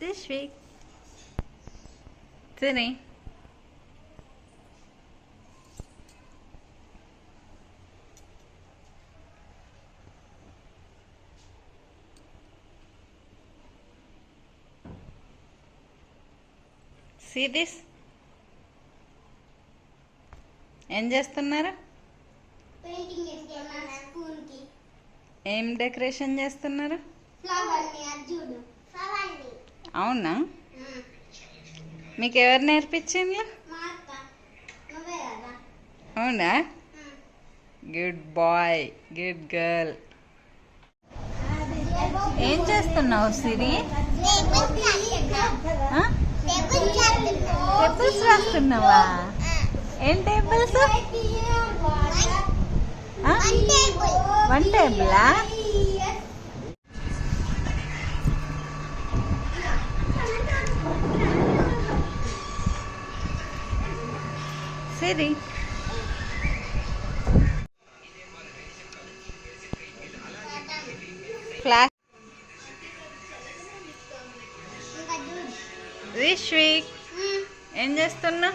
This? ఏం చేస్తున్నారు? Painting చేస్తున్నా స్పూన్కి ఏం డెకరేషన్ చేస్తున్నారు? ఫ్లవర్ అవునా? మీకు ఎవరు నేర్పించింది అవునా? Good boy good girl. ఏం చేస్తున్నావు సిరి? టేబుల్స్ రాస్తున్నావా? ఏం టేబుల్స్? వన్ టేబులా? సిరి ఫ్లాష్ రిష్విక్ ఏం వేస్తున్నా.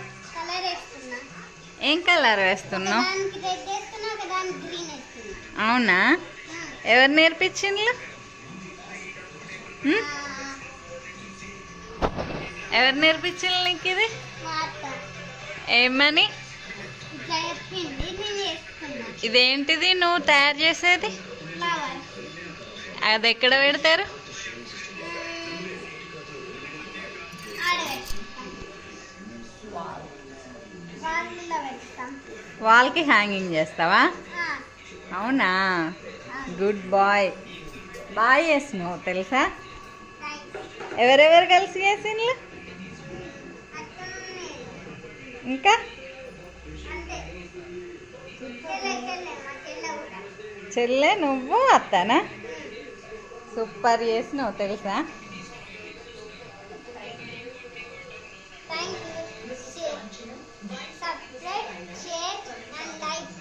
ఏం కలర్ వేస్తున్నావు? వేస్తున్నా అవునా? ఎవరు నేర్పించిండ్రు హ్మ్? ఎవరు నేర్పించిండ్రు నీకు ఇది? ఏమని? ఇదేంటిది నువ్వు తయారు చేసేది? అది ఎక్కడ పెడతారు? వాల్కి హ్యాంగింగ్ చేస్తావా? అవునా? Good bye. బాయ్ చేసినావు తెలుసా? ఎవరెవరు కలిసి చేసిండ్రు ఇంకా అంతే చెల్లె చెల్లె మా చెల్లె కూడా చెల్లె నువ్వు అత్తనా? సూపర్ చేసినావు తెలుసా? Thank you subscribe share and like